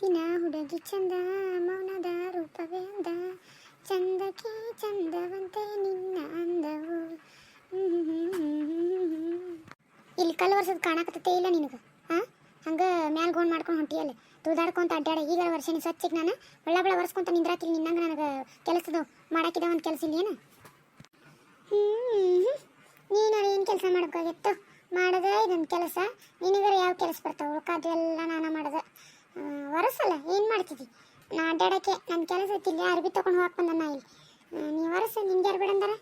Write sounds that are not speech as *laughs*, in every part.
ಮುತ್ತಿನ ಹುಡುಗಿ ಚಂದ, ಮೌನದ ರೂಪವೇ ಅಂದ. ಚಂದಕ್ಕೆ ಚಂದವಂತೆ ನಿನ್ನ ಅಂದವು. ಇಲ್ಲಿ ಕಲ್ಲು ವರ್ಷದ ಕಾಣಕತ್ತೈತೆ ಇಲ್ಲ ನಿನಗೆ? ಹಾಂ ಹಂಗೆ ಮ್ಯಾಲ ಗೋಣ್ ಮಾಡ್ಕೊಂಡು ಹೊಂಟಿಯಲ್ಲ? ತೂದಾಡ್ಕೊಂತ ಅಡ್ಡಾಡ ಈಗ ವರ್ಷ ಸ್ವಚ್ಛಕ್ಕೆ ನಾನು ನಾನು ಬಳ ವರ್ಸ್ಕೊಂತ ನಿಂದ್ರಾಕಿಲ್ಲ ನಿನ್ನಂಗೆ ನನಗೆ ಕೆಲಸದ ಮಾಡಾಕಿದ ಒಂದು ಕೆಲಸ ಹ್ಞೂ ನೀನು ಏನು ಕೆಲಸ ಮಾಡಬೇಕಾಗಿತ್ತು ಮಾಡೋದೇ ಇದೊಂದು ಕೆಲಸ. ನಿನಗರ ಯಾವ ಕೆಲಸ ಬರ್ತಾವೆ? ಉಳ್ಕಾದು ಎಲ್ಲ ನಾನು ಮಾಡಿದೆ. ಒರೆಸಲ್ಲ ಏನು ಮಾಡ್ತಿದ್ದಿ ನಾ ಅಡ್ಡಾಡಕ್ಕೆ ನನ್ನ ಕೆಲಸ ಇತ್ತಿಲ್ಲ ಅರ್ಬಿ ತೊಗೊಂಡು ಹೋಗಕ್ಕೆ ಬಂದ ನಾ ಇಲ್ಲಿ ನೀ ಒರೆಸ ನಿಂಗೆ ಯಾರು ಬಿಡಂದಾರ?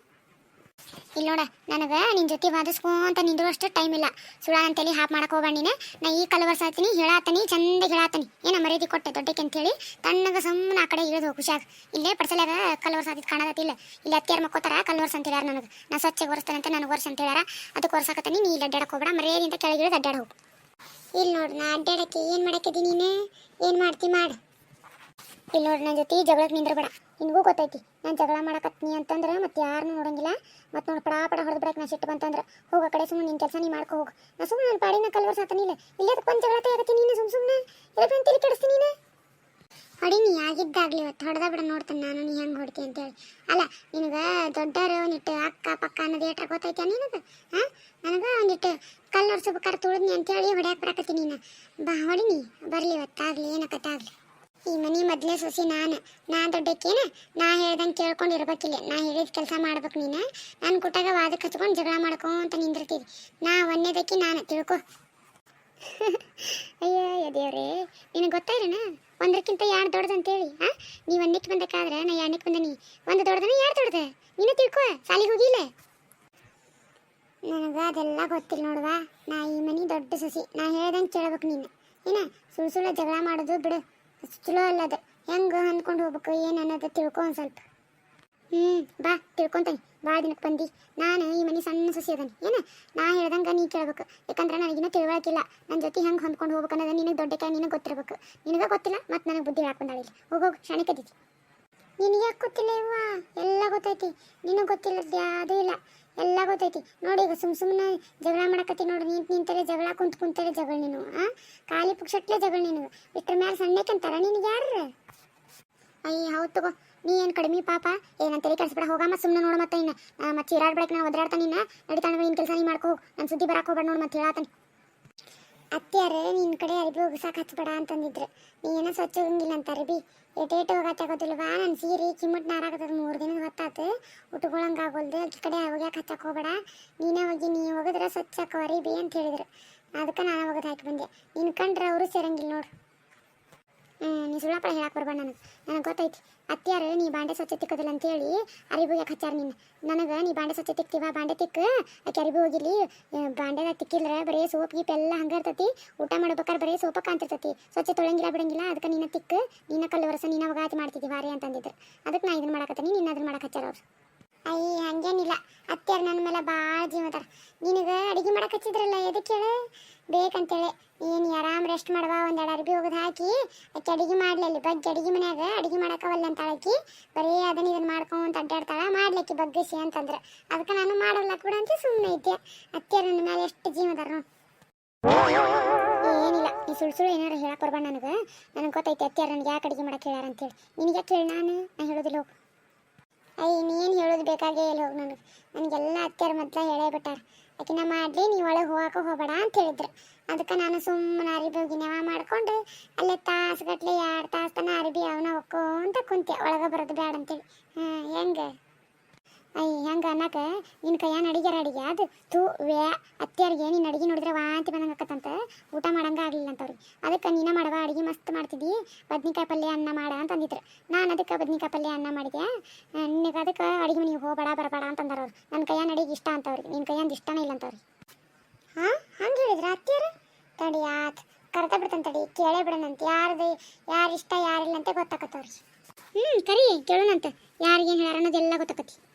ಇಲ್ಲಿ ನೋಡ, ನನಗೆ ನಿನ್ನ ಜೊತೆ ವಾದಿಸ್ಕೊಂತ ನಿಂದಿರುವಷ್ಟು ಟೈಮ್ ಇಲ್ಲ. ಸುಳ ಅಂತೇಳಿ ಹಾಪ್ ಮಾಡಕ್ಕೆ ಹೋಗಣ ನೀನು. ನಾ ಈ ಕಲ್ ಬರ್ಸಾತೀನಿ ಹೇಳಾತನಿ, ಚಂದ ಹೇಳಾತನಿ. ಏನ ಮರ್ಯಾದೆ ಕೊಟ್ಟೆ ದೊಡ್ಡಕ್ಕೆ ಅಂತೇಳಿ ತಣ್ಣಗೆ ಸುಮ್ಮನೆ ಆ ಕಡೆ ಹೋಗಿ ಖುಷಿಯಾಗ ಇಲ್ಲೇ ಪಡ್ಸಲ್ಯಾಗ ಕಲ್ ವರ್ಸಾತಿದ್ ಕಾಣದತ್ತಿಲ್ಲ ಇಲ್ಲಿ ಅತ್ತಿಯಾರ ಮಕ್ಕೋತಾರ ಕಲ್ ವರ್ಸ ಅಂತ ನನಗೆ. ನಾ ಸ್ವಚ್ಛ ಒರೆಸ್ತೇನೆ ಅಂತ ನನಗೆ ವರ್ಷ ಅಂತ ಹೇಳ್ಯಾರ ಅದಕ್ಕೆ ವರ್ಷಾಕತ್ತೀನಿ ನೀ ಇಲ್ಲಿ ಅಡ್ಡಾಡಕ್ಕೆ ಹೋಗ್ಬೇಡ ಮರ್ಯಾದಿಂದ ಕೆಳಗಿಳಿದು ಅಡ್ಡಾಡ ಹೋಗು. ಇಲ್ಲಿ ನೋಡು, ನಾ ಅಡ್ಡಾಡಕ್ಕೆ ಏನು ಮಾಡಕ್ಕಿದ್ದೀನಿ ನೀನು? ಏನು ಮಾಡ್ತಿ ಮಾಡು. ಇಲ್ಲಿ ನೋಡ್ರಿ ನನ್ನ ಜೊತೆ ಜಗಳಕ್ಕೆ ನಿಂದ್ರಬೇಡ. ನಿನಗೂ ಗೊತ್ತೈತಿ, ನಾನು ಜಗಳ ಮಾಡಕತ್ನಿ ಅಂತಂದ್ರೆ ಮತ್ತೆ ಯಾರನ್ನೂ ನೋಡಂಗಿಲ್ಲ. ಮತ್ತೆ ನೋಡಿ, ಪಡಾ ಪಡ ಹೊಡೆದು ಬಿಡಕ್ಕೆ ನಾ ಸಿಟ್ಟು ಬಂತಂದ್ರೆ, ಹೋಗ ಕಡೆ ಸುಮ್ಮನೆ ನಿನ್ನ ಕೆಲಸ ನೀ ಮಾಡ್ಕೊ ಹೋಗು. ನಾ ಸುಮ್ಮನೆ ನನ್ನ ಪಾಡಿನ ಕಲ್ವರ್ಸ್ ಆತನಿಲ್ಲ ಇಲ್ಲೇ ಒಂದು ಜಗಳ ತೆಗತ್ತೀನಿ ನೀನು ಸುಮ್ಮ ಸುಮ್ಮನೆ ಎಲ್ಲ ಕೆಡಿಸ್ತೀನಿ ನೀನು? ಹೊಡಿ ನೀ ಆಗಿದ್ದಾಗ್ಲಿ ಇವತ್ತು. ಹೊಡೆದ ಬಿಡ, ನೋಡ್ತಾನೆ ನಾನು, ನೀ ಹೆಂಗೆ ಹೊಡ್ತಿ ಅಂತೇಳಿ. ಅಲ್ಲ, ನಿನಗೆ ದೊಡ್ಡವರು ಒಂದಿಟ್ಟು ಅಕ್ಕ, ಪಕ್ಕ ಅನ್ನೋದು ಏಟ್ರ ಗೊತ್ತೈತೆ ನಿನಗೆ? ಹಾಂ? ನನಗೆ ಒಂದಿಟ್ಟು ಕಲ್ಲು ಒರ್ಸ್ಬೇಕಾರೆ ತುಳಿದ್ನಿ ಅಂತೇಳಿ ಹೊಡ್ಯಾಕೆ ಬರಾಕತ್ತಿ ನೀನು. ಬಾ ಹೊಡಿ ನೀ ಬರಲಿ ಇವತ್ತಾಗಲಿ ಏನಕ್ಕತ್ತಾಗಲಿ ಈ ಮನೆ ಮೊದಲೇ ಸೊಸಿ ನಾನು. ನಾ ದೊಡ್ಡಕ್ಕೇನ? ನಾ ಹೇಳ್ದಂಗೆ ಕೇಳ್ಕೊಂಡು ಇರ್ಬೇಕಿಲ್ಲ. ನಾ ಹೇಳಿದ ಕೆಲಸ ಮಾಡ್ಬೇಕು ನೀನು. ನಾನು ಕೊಟ್ಟಾಗ ವಾದಕ್ಕೆ ಹಚ್ಕೊಂಡು ಜಗಳ ಮಾಡ್ಕೊಂತ ನಿಂದಿರ್ತೀವಿ. ನಾ ಒಂದೇದಕ್ಕೆ ನಾನು ತಿಳ್ಕೊ. *laughs* ಅಯ್ಯೋ ದೇವ್ರೇ. ನಿನಗೆ ಗೊತ್ತಾಯಿರಣ ಒಂದಕ್ಕಿಂತ ಎರಡು ದೊಡ್ಡದಂತೇಳಿ ಹಾ ನೀ ಒಂದಕ್ಕೆ ಬಂದಕ್ಕಾದ್ರೆ ನಾ ಎರಡಕ್ಕೆ ಬಂದನಿ. ಒಂದು ದೊಡ್ಡದನ ಎರಡು ದೊಡ್ಡದ. ನೀನು ತಿಳ್ಕೊ, ಸಾಲಿಗೆ ಹೋಗಿಲ್ಲ ನನಗೆ ಅದೆಲ್ಲ ಗೊತ್ತಿಲ್ಲ ನೋಡುವ. ನಾ ಈ ಮನೆ ದೊಡ್ಡ ಸಸಿ. ನಾ ಹೇಳ್ದಂಗೆ ಕೇಳ್ಬೇಕು ನೀನು. ಏನ, ಸುಳ್ಳು ಸುಳ್ಳು ಜಗಳ ಮಾಡೋದು ಬಿಡು. ಚಲೋ ಅಲ್ಲ ಅದು ಹೆಂಗೆ ಅಂದ್ಕೊಂಡು ಹೋಗ್ಬೇಕು, ಏನು ಅನ್ನೋದು ತಿಳ್ಕೊ ಒಂದು ಸ್ವಲ್ಪ. ಹ್ಞೂ, ಬಾ ತಿಳ್ಕೊಂತಾನೆ ಬಾ ದಿನಕ್ಕೆ ಬಂದು. ನಾನು ಈ ಮನೆ ಸಣ್ಣ ಸುಸಿ ಅದಾನೆ. ಏನು? ನಾ ಹೇಳ್ದಂಗೆ ನೀ ಕೇಳ್ಬೇಕು. ಯಾಕಂದ್ರೆ ನನಗಿನ್ನೂ ತಿಳುವಳಿಕಿಲ್ಲ. ನನ್ನ ಜೊತೆ ಹೆಂಗೆ ಹೊಂದ್ಕೊಂಡು ಹೋಗ್ಬೇಕು ಅನ್ನೋದು ನಿನಗೆ ದೊಡ್ಡ ಕೈ ನಿನಗೆ ಗೊತ್ತಿರ್ಬೇಕು. ನಿನಗೆ ಗೊತ್ತಿಲ್ಲ ಮತ್ತು ನನಗೆ ಬುದ್ಧಿ ಹಾಕೊಂಡಾಳಿಲ್ಲ ಹೋಗೋಗು ಶಾಣೆ ಕದೀತಿ. ನಿನಗೆ ಯಾಕೆ ಗೊತ್ತಿಲ್ಲ ಇವ್ವ ಎಲ್ಲ ಗೊತ್ತೈತಿ. ನಿನಗೆ ಗೊತ್ತಿಲ್ಲ ಯಾವುದೂ ಇಲ್ಲ. ಎಲ್ಲ ಗೊತ್ತೈತಿ. ನೋಡಿ ಈಗ ಸುಮ್ ಸುಮ್ಮನೆ ಜಗಳ ಮಾಡಕತ್ತಿ ನೋಡಿ. ನಿಂತು ನಿಂತರೆ ಜಗಳ, ಕುಂತ ಕುಂತರೆ ಜಗಳ ನೀನು, ಆ? ಖಾಲಿ ಪುಕ್ಷಟ್ಲೆ ಜಗಳ ನೀನು. ಇಷ್ಟ್ರ ಮೇಲೆ ಸಣ್ಣಕ್ಕಂತಾರ ನಿನಗೆ ಯಾರು ಅಯ್ಯ, ಹೌದು ತಗೋ. ನೀ ಏನು ಕಡಿಮೆ ಪಾಪ. ಏನಂತ ತಲೆ ಕೆಡಿಸ್ಬೇಡ, ಹೋಗಮ್ಮ ಸುಮ್ಮನೆ ನೋಡು ಮತ್ತೆ ಇನ್ನು. ಮತ್ತೆ ಚೀರಾಡ್ಬೇಡಕ್ಕೆ ನಾನು ಒದರಾಡ್ತಾನೆ ನಿನ್ನ ನಡಿತಾಣ ನಿನ್ನ ಕೆಲಸ ನೀ ಮಾಡ್ಕೋ ಹೋಗು. ನನ್ನ ಸುದ್ದಿ ಬರಕ್ಕೆ ಹೋಗ್ಬೇಡ ನೋಡು ಮತ್ತೆ ಹೇಳತ್ತಾನೆ ಅತ್ತೆಯಾರೇ ನಿನ್ನ ಕಡೆ ಅರಿಬಿ ಹೋಗಿಸಾಕ್ ಹಚ್ಚಬೇಡ ಅಂತಂದಿದ್ರು. ನೀ ಏನೋ ಸ್ವಚ್ಛ ಹೋಗಂಗಿಲ್ಲ ಅಂತ ಅರಿಬಿ. ಏಟೇಟು ಹೋಗತ್ತಾಗೋದಿಲ್ವಾ ನನ್ನ ಸೀರೆ ಕಿಮ್ಮಟ್ ನಾರಾಗತ್ತದ ಮೂರು ದಿನದ ಹೊತ್ತಾತು. ಉಟ್ಕೊಳಂಗೆ ಆಗೋಲ್ದು. ಅಕ್ಕಿ ಕಡೆ ಹೋಗ್ಯಾಕ ಹಚ್ಚಕ್ಕೆ ಹೋಗ್ಬೇಡ? ನೀನೇ ಹೋಗಿ, ನೀ ಹೋಗಿದ್ರೆ ಸ್ವಚ್ಛ ಅರಿಬಿ ಅಂತ ಹೇಳಿದ್ರು. ಅದಕ್ಕೆ ನಾನು ಹೋಗೋದು ಹಾಕಿ ಬಂದೆ. ನಿನ್ನ ಕಂಡ್ರೆ ಅವರು ಸೇರಂಗಿಲ್ಲ ನೋಡು. ನೀ ಸುಳ್ಳಪ್ಪಳ ಹೇಳಕ್ಕೆ ಬರ್ಬೇಡ ನನಗೆ. ನನಗೆ ಗೊತ್ತೈತಿ. ಅತ್ಯಾರು ನೀ ಬಾಂಡೆ ಸ್ವಚ್ಛ ತಿಕ್ಕೋದಿಲ್ಲ ಅಂತೇಳಿ ಅರಿಬು ಯಾಕೆ ಹಚ್ಚಾರ ನಿನ್ನ ನನಗೆ ನೀ ಬಾಂಡೆ ಸ್ವಚ್ಛ ತಿಕ್ತೀವ? ಬಾಂಡೆ ತಿಕ್ಕ. ಆಕೆ ಅರಿಬು ಹೋಗಿಲಿ ಬಾಂಡೆದಾಗ ತಿಕ್ಕಿಲ್ರ ಬರೇ ಸೋಪ್ ಗೀಪ್ ಎಲ್ಲ ಹಂಗೆ ಇರ್ತೈತಿ. ಊಟ ಮಾಡ್ಬೇಕಾದ್ರೆ ಬರೇ ಸೋಪ ಕಾಂತಿರ್ತತಿ ಸ್ವಚ್ಛ ತೊಳಂಗಿಲ್ಲ ಬಿಡಂಗಿಲ್ಲ. ಅದಕ್ಕೆ ನಿನ್ನ ತಿಕ್ಕ. ನಿನ್ನ ಕಲ್ಲು ವರ್ಷ ನೀನು ಅವಗಾತಿ ಮಾಡ್ತಿದ್ದೀವಿ ವಾರಿ ಅಂತಂದಿದ್ರು. ಅದಕ್ಕೆ ನಾ ಇದನ್ನ ಮಾಡಕತ್ತೀನಿ. ನೀನು ಅದನ್ನ ಮಾಡಕ್ಕೆ ಹಚ್ಚಾರ ಅವ್ರು. ಅಯ್ಯ, ಹಂಗೇನಿಲ್ಲ. ಅತ್ಯಾರು ನನ್ನ ಮೇಲೆ ಭಾಳ ಜೀವದಾರ ನಿನಗೆ ಅಡುಗೆ ಮಾಡಕ್ಕೆ ಹಚ್ಚಿದ್ರಲ್ಲ ಎದಕ್ಕೆ ಹೇಳು? ಬೇಕಂತೇಳಿ. ರೆಸ್ಟ್ ಮಾಡುವ ಒಂದೆರಡು ಅರ್ಬಿ ಹೋಗೋದು ಹಾಕಿ, ಆಕೆ ಅಡುಗೆ ಮಾಡ್ಲಿ ಬಗ್ಗಿ ಅಡುಗೆ ಮನ್ಯಾಗ, ಅಡುಗೆ ಮಾಡಕ್ಕವಲ್ಲ ಅಂತ ಆಕಿ ಬರೀ ಅದನ್ನ ಇದನ್ನ ಮಾಡ್ಕೊಂತ ಅಡ್ಡಾಡ್ತಾಳ ಮಾಡ್ಲಿಕ್ಕೆ ಬಗ್ಗಿಸಿ ಅಂತಂದ್ರೆ. ಅದಕ್ಕೆ ನಾನು ಮಾಡಲ್ಲ ಕೂಡ ಅಂತ ಸುಮ್ಮನೆ ಐತೆ. ಅತ್ತೆ ನನ್ನ ಮೇಲೆ ಎಷ್ಟು ಜೀವದಾರ ಏನಿಲ್ಲ ನೀ ಸುಳ್ಳು ಸುಳ್ಳು ಏನಾರು ಹೇಳಕ್ಕೆ ಬರ್ಬೇಡ ನನಗೆ. ನನಗೆ ಗೊತ್ತೈತೆ ಅತ್ಯಾರ ನನಗೆ ಯಾಕೆ ಅಡುಗೆ ಮಾಡಕ್ಕೆ ಹೇಳ್ಯಾರ ಅಂತೇಳಿ ನಿನಗೆ ಕೇಳಿ ನಾನು? ನಾನು ಹೇಳೋದಿಲ್ಲ, ಹೋಗು. ಅಯ್ಯ ಇನ್ನೇನು ಹೇಳೋದು ಬೇಕಾಗೇ ಇಲ್ಲ ಹೋಗಿ ನನಗೆ. ನನಗೆಲ್ಲ ಅತ್ಯಾರ ಮೊದಲ ಹೇಳೇ ಬಿಟ್ಟಾರ. ಆಕಿನ ಮಾಡಲಿ, ನೀವು ಒಳಗೆ ಹೋಗಕ್ಕೆ ಹೋಗಬೇಡ ಅಂತ ಹೇಳಿದ್ರು. ಅದಕ್ಕೆ ನಾನು ಸುಮ್ಮನೆ ಅರಿಬಿ ಹೋಗಿ ನೆವ ಮಾಡ್ಕೊಂಡು ಅಲ್ಲೇ ತಾಸುಗಟ್ಲೆ ಎರಡು ತಾಸು ತನ ಅರಿಬಿ ಅವನ ಅಂತ ಕುಂತೆ. ಒಳಗೆ ಬರೋದು ಬೇಡ ಅಂತೇಳಿ. ಹಾಂ, ಹೆಂಗೆ? ಅಯ್ಯ ಹೆಂಗೆ ಅನ್ನಕ? ನಿನ್ನ ಕೈಯಾನ ಅಡಿಗೆ ಅಡಿಗೆ? ಅದು ತೂ, ವ್ಯಾ, ಅತ್ತಿಯರಿಗೆ ನೀನು ಅಡಿಗೆ ನೋಡಿದ್ರೆ ವಾಂತಿ ಬಂದಂಗೆ ಅಕ್ಕತ್ತಂತ ಊಟ ಮಾಡಂಗೆ ಆಗಲಿಲ್ಲ ಅಂತವ್ರಿಗೆ ಅದಕ್ಕೆ ನೀನ ಮಾಡವ ಅಡಿಗೆ ಮಸ್ತ್ ಮಾಡ್ತಿದ್ದಿ. ಬದ್ನಿಕಾಯಿ ಪಲ್ಯ ಅನ್ನ ಮಾಡ ಅಂತ ಅಂದಿದ್ರು ನಾನು ಅದಕ್ಕೆ ಬದ್ನಿಕಾಯಿ ಪಲ್ಯ ಅನ್ನ ಮಾಡಿದೆ ನಿನಗೆ ಅದಕ್ಕೆ ಅಡಿಗೆ ಮನೆಗೆ ಹೋಗಬೇಡ, ಬರಬೇಡ ಅಂತಂದಾರ ಅವ್ರು. ನನ್ನ ಕೈಯಾನ ಅಡಿಗೆ ಇಷ್ಟ ಅಂತವ್ರಿಗೆ. ನಿನ್ನ ಕೈಯಂದು ಇಷ್ಟನೇ ಇಲ್ಲ ಅಂತವ್ರಿಗೆ. ಹಾಂ, ಹಂಗೆ ಹೇಳಿದ್ರ ಅತ್ತಿಯರು? ತಡಿ ಆತ್. ಕರ್ತ ಬಿಡ್ತಾನೆ ತಡಿ. ಕೇಳೇ ಬಿಡೋಣಂತ. ಯಾರ್ದು, ಯಾರು ಇಷ್ಟ, ಯಾರಿಲ್ಲ ಅಂತ ಗೊತ್ತಾಕತ್ತವ್ರಿ. ಹ್ಞೂ ಕರಿ, ಕೇಳೋಣಂತ. ಯಾರಿಗೇನು ಹೇಳ್ಯಾರ ಅನ್ನೋದೆಲ್ಲ ಗೊತ್ತಾಕತಿ